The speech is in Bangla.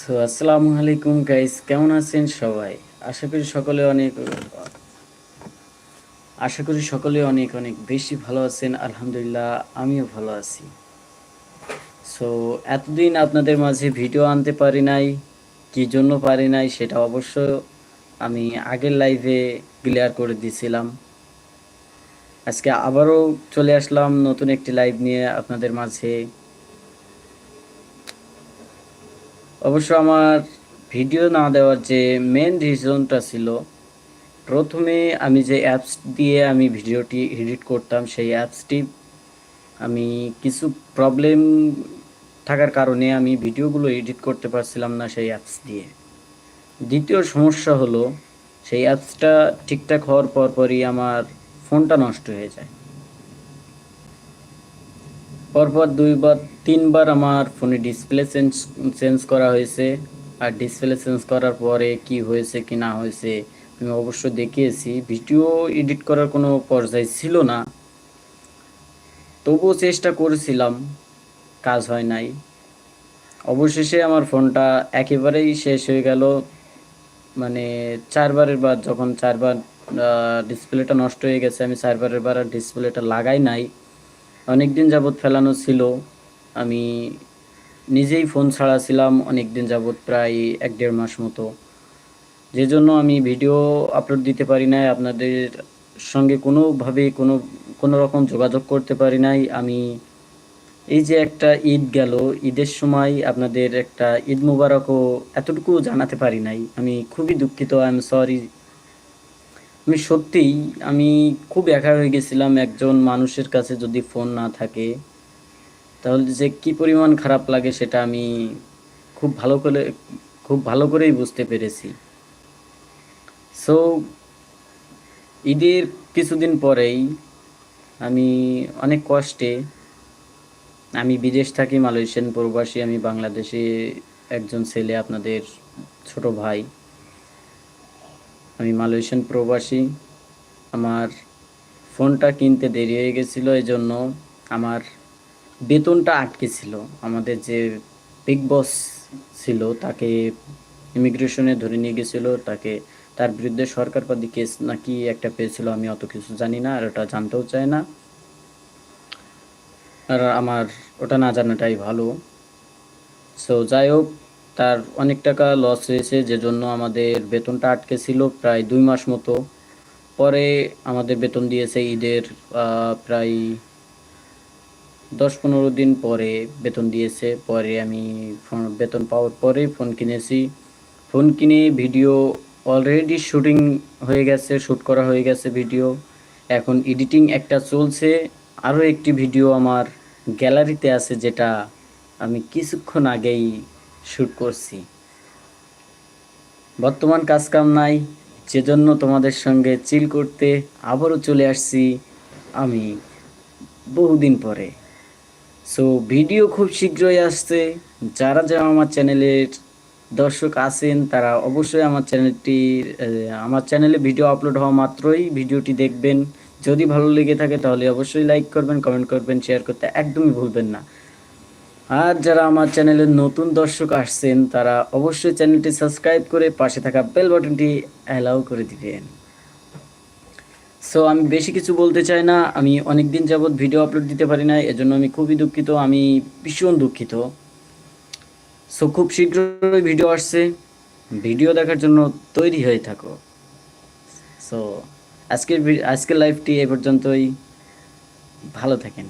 সো, আসসালামু আলাইকুম গাইস, কেমন আছেন সবাই? আশা করি সকলে অনেক, আশা করি সকলে অনেক অনেক বেশি ভালো আছেন, আলহামদুলিল্লাহ, আমিও ভালো আছি। সো, এতদিন আপনাদের মাঝে ভিডিও আনতে পারি নাই, কি জন্য পারি নাই সেটা অবশ্য আমি আগের লাইভে ক্লিয়ার করে দিয়েছিলাম। আজকে আবারও চলে আসলাম নতুন একটি লাইভ নিয়ে আপনাদের মাঝে। অবশ্য আমার ভিডিও না দেওয়ার যে মেন রিজনটা ছিল, প্রথমে আমি যে অ্যাপস দিয়ে আমি ভিডিওটি এডিট করতাম, সেই অ্যাপসটি আমি কিছু প্রবলেম থাকার কারণে আমি ভিডিওগুলো এডিট করতে পারছিলাম না সেই অ্যাপস দিয়ে। দ্বিতীয় সমস্যা হলো, সেই অ্যাপসটা ঠিকঠাক হওয়ার পর পরই আমার ফোনটা নষ্ট হয়ে যায়। পরপর দুইবার, তিনবার আমার ফোনে ডিসপ্লে চেঞ্জ চেঞ্জ করা হয়েছে। আর ডিসপ্লে চেঞ্জ করার পরে কি হয়েছে, কি না হয়েছে, আমি অবশ্য দেখিয়েছি। ভিডিও এডিট করার কোনো পর্যায়ে ছিল না। তবুও চেষ্টা করেছিলাম, কাজ হয় নাই। অবশেষে আমার ফোনটা একেবারেই শেষ হয়ে গেল। মানে চারবারের বার, যখন চারবার ডিসপ্লেটা নষ্ট হয়ে গেছে, আমি চারবারের বার আর ডিসপ্লেটা লাগাই নাই। অনেক দিন যাবৎ ফেলানো ছিল। আমি নিজেই ফোন ছাড়া ছিলাম অনেক দিন যাবৎ, প্রায় এক দেড় মাস মতো। যে জন্য আমি ভিডিও আপলোড দিতে পারি নাই, আপনাদের সঙ্গে কোনোভাবে কোনো কোনো রকম যোগাযোগ করতে পারি নাই। আমি এই যে একটা ঈদ গেল, ঈদের সময় আপনাদের একটা ঈদ মুবারকও এতটুকু জানাতে পারি নাই। আমি খুবই দুঃখিত আই এম সরি আমি সত্যিই, আমি খুব একা হয়ে গেছিলাম একজন মানুষের কাছে যদি ফোন না থাকে। তাহলে যে কি পরিমাণ খারাপ লাগে সেটা আমি খুব ভালো করে, খুব ভালো করেই বুঝতে পেরেছি। সো ঈদের কিছুদিন পরেই আমি অনেক কষ্টে, আমি বিদেশ থাকি, মালয়েশিয়ান প্রবাসী, আমি বাংলাদেশে একজন ছেলে, আপনাদের ছোট ভাই। আমি মালয়েশিয়ান প্রবাসী। আমার ফোনটা কিনতে দেরি হয়ে গেছিল এই জন্য আমার বেতনটা আটকে ছিল। আমাদের যে বিগ বস ছিল, তাকে ইমিগ্রেশনে ধরে নিয়ে গেছিল, তাকে তার বিরুদ্ধে সরকারবাদী কেস নাকি একটা পেয়েছিল, আমি অত কিছু জানি না, আর ওটা জানতেও চাই না। আর আমার, ওটা না জানাটাই ভালো। সো যাই হোক তার অনেক টাকা লস হয়েছে যে জন্য আমাদের বেতনটা আটকে ছিল প্রায় দুই মাস মতো। পরে আমাদের বেতন দিয়েছে ঈদের প্রায় দশ পনেরো দিন পরে বেতন দিয়েছে। পরে আমি ফোন, বেতন পাওয়ার পরে ফোন কিনেছি। ফোন কিনে ভিডিও অলরেডি শুটিং হয়ে গেছে শ্যুট করা হয়ে গেছে ভিডিও। এখন এডিটিং একটা চলছে। আরও একটি ভিডিও আমার গ্যালারিতে আছে, যেটা আমি কিছুক্ষণ আগেই শ্যুট করছি। বর্তমান কাজকাম নাই যেজন্য তোমাদের সঙ্গে চিল করতে আবারও চলে আসছি আমি বহুদিন পরে। সো ভিডিও খুব শীঘ্রই আসছে। যারা যারা আমার চ্যানেলের দর্শক আছেন, তারা অবশ্যই আমার চ্যানেলটির আমার চ্যানেলে ভিডিও আপলোড হওয়া মাত্রই ভিডিওটি দেখবেন। যদি ভালো লেগে থাকে, তাহলে অবশ্যই লাইক করবেন কমেন্ট করবেন শেয়ার করতে একদমই ভুলবেন না। আর যারা আমার চ্যানেলে নতুন দর্শক আসছেন, তারা অবশ্যই চ্যানেলটি সাবস্ক্রাইব করে পাশে থাকা বেল বাটনটি অ্যালাউ করে দিবেন। সো আমি বেশি কিছু বলতে চাই না। আমি অনেক দিন যাবৎ ভিডিও আপলোড দিতে পারি না এজন্য আমি খুবই দুঃখিত। আমি ভীষণ দুঃখিত। সো খুব শীঘ্রই ভিডিও আসছে। ভিডিও দেখার জন্য তৈরি হয়ে থাকো। সো আজকের আজকের লাইভটি এ পর্যন্তই। ভালো থাকেন।